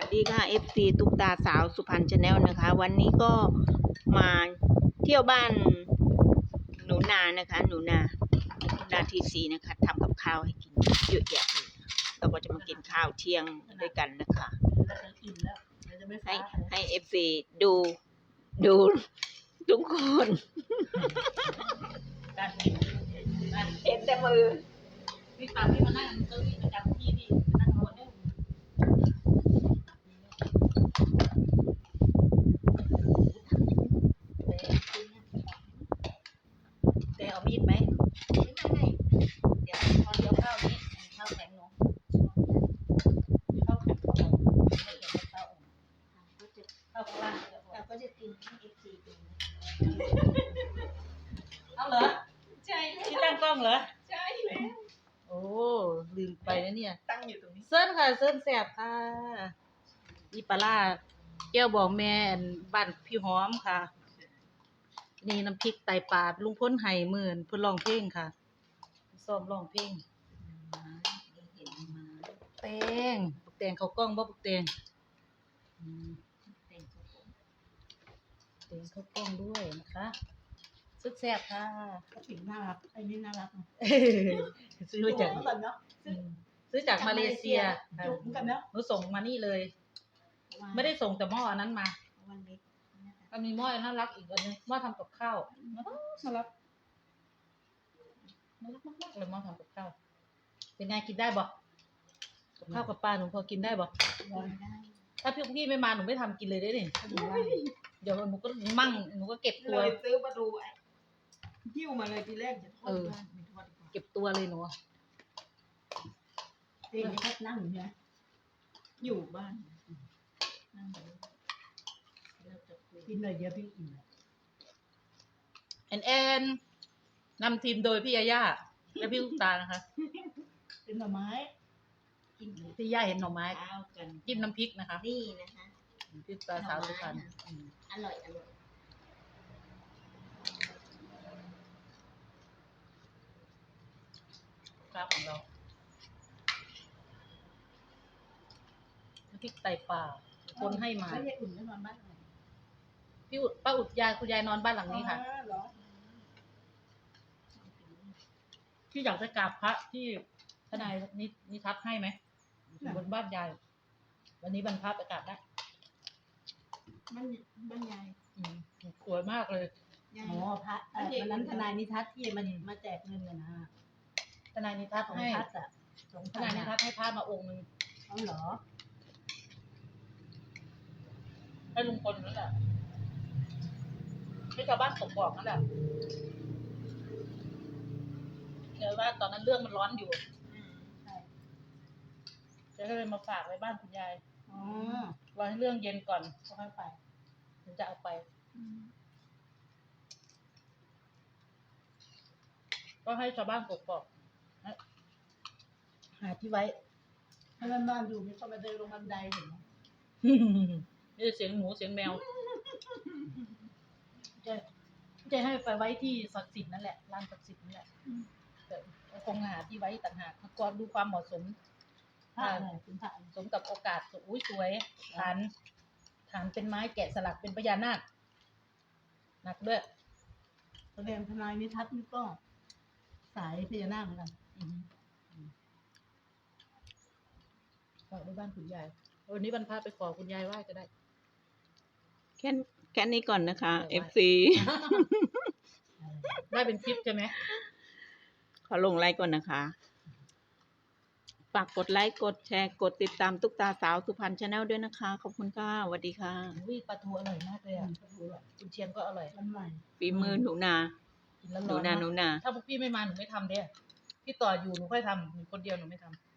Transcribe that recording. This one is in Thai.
วัสดีค่ะ FC ตุกตาสาวสุพรรณชาแนลนะคะ วันนี้ก็มาเที่ยวบ้านหนูนานะคะ หนูนาหนูนาทีซีนะคะทำกับข้าวให้กินเยอะแยะเลยเราก็จะมากินข้าวเที่ยงด้วยกันนะคะเราจะอิ่มแล้วเราจะไม่ให้ฟ้าให้ FC ดูดูทุกคนการกินนั่นเห็นแต่มือพี่ตามพี่มานั่งเก้าอี้ประจำที่นี่นั่งคนเดียว แต่เอามีดไหม ไม่ไม่เดี๋ยวพอเดี๋ยวข้าวนี้ข้าวแข็งหนูข้าวแข็งของเราไม่เดี๋ยวข้าวอุ่นข้าวข้างล่างเดี๋ยว เราก็จะกินให้เอฟซีดู เอาเหรอ ใช่ที่ตั้งกล้องเหรอ ใช่แล้วโอ้ลืมไปนะเนี่ย ตั้งอยู่ตรงนี้ เซิร์นค่ะ เซิร์นแสบค่ะอีปลาร้าแก้วบอกแม่อันบ้านพี่หอมค่ะ นี่น้ำพริกไตปลาลุงพ้นไห่หมื่นเพื่อร้องเพลงค่ะซ้อมร้องเพลงเห็นมาแตงบักแตงเขากล้องบ่บักแตงอืมเป็นตัวผมแตงเขากล้องด้วยนะคะสุดแสบค่ะก็ถึงน่ารักไอ้นี่น่ารักซื้อมาจาก ก่อนเนาะอืมซื้อจากมาเลเซียจุกเหมือนกันเนาะหนูส่งมานี่เลย ไม่ได้ส่งแต่หม้ออันนั้นมาวันเล็กนะคะมันมีหม้อน่ารักอีกอันนึงหม้อทำกับข้าวน่ารักน่ารักน่ารักมากๆเลยหม้อทำกับข้าวเป็นไงกินได้บ่กับข้าวกับปลาหนูพอกินได้บ่วันได้ถ้าพี่พี่ไม่มาหนูไม่ทำกินเลยได้เนี่ยดูว่า เดี๋ยวหนูก็มั่งหนูก็เก็บตัวเลยซื้อมาดูไอ้หิ้วมาเลยทีแรกจะทอดบ้านไม่ทอดดีกว่าเก็บตัวเลยหนูเต้นนี่ก็นั่งอยู่นะอยู่บ้านนั่งอยู่เราจะคุยกินเลยเดียวพี่อิ่มแล้วแอนแอนนำทีมโดยพี่ยาย่าและพี่ลูกตานะคะเป็นหน่อไม้กินเลยพี่ย่าเห็นหน่อไม้ข้าวกัน จิ้มน้ำพริกนะคะ นี่นะคะ พี่ตาสาวสุพรรณอืมอร่อยอร่อยข้าวของเราน้ำพริกไตปลาคนให้มา แล้วยายอุ่นก็นอนบ้านไหนพี่อุดป้าอุดยายคุณยายนอนบ้านหลังนี้ค่ะ อ๋อเหรอพี่อยากจะกราบพระที่ทนายนินิทัศน์ให้ไหมอยู่บนบ้านยาย วันนี้บรรพระประกาศได้ บ้านบ้านยายอืมสวยมากเลยยายอ๋อพระเอ่อวันนั้นทนายนิทัศน์ที่มามาแจกเงินน่ะนะทนายนิทัศน์ของให้ทัศน์อะสองทพันนายนิอะทัศน์ให้พระมาองค์หนึ่งเอาเหรอให้ลุงพลนั่นแหละให้ชาวบ้านสมบอกนั่นแหละเดี๋ยวว่าตอนนั้นเรื่องมันร้อนอยู่ ใช่จะก็เลยมาฝากไว้บ้านคุณยาย อ๋อรอให้เรื่องเย็นก่อนก็ค่อยไปถึงจะเอาไปก็ให้ชาวบ้านกกอกหาที่ไว้ ให้มันนอนอยู่มีคนมาเดินลงบันไดเห็นไหมนี่เสียงหมูเสียงแมวจะจะให้ไปไว้ที่ศักดิ์สิทธิ์นั่นแหละลานศักดิ์สิทธิ์นั่นแหละแต่คงหาที่ไว้ต่างหากก่อนดูความเหมาะสม พระอะไรคุณพระอะไรสมกับโอกาสอุ้ยสวยฐานฐานเป็นไม้แกะสลักเป็นพญานาคหนักด้วยแสดงทนายนิทัศน์นี่ก็สายพญานาคเหมือนกันอืมฝากไว้บ้านคุณยายวันนี้บรรพาไปขอคุณยายไหว้ก็ได้ แค่แค่นี้ก่อนนะคะไม่ไหว FC ได้เป็นคลิปใช่ไหมขอลงไลค์ก่อนนะคะ ฝากกดไลค์ กดแชร์ กดติดตามตุ๊กตาสาวสุพรรณชาแนลด้วยนะคะ ขอบคุณค่ะสวัสดีค่ะ วิปลาทูอร่อยมากเลยอะก็ดูอะคุณเชียงก็อร่อยมันใหม่ฝีมือหนูนา กินแล้วหร้นูอนนามากหนูนา ถ้าพวกพี่ไม่มาหนูไม่ทำเด้พี่ต่ออยู่หนูค่อยทำหนูคนเดียวหนูไม่ทำ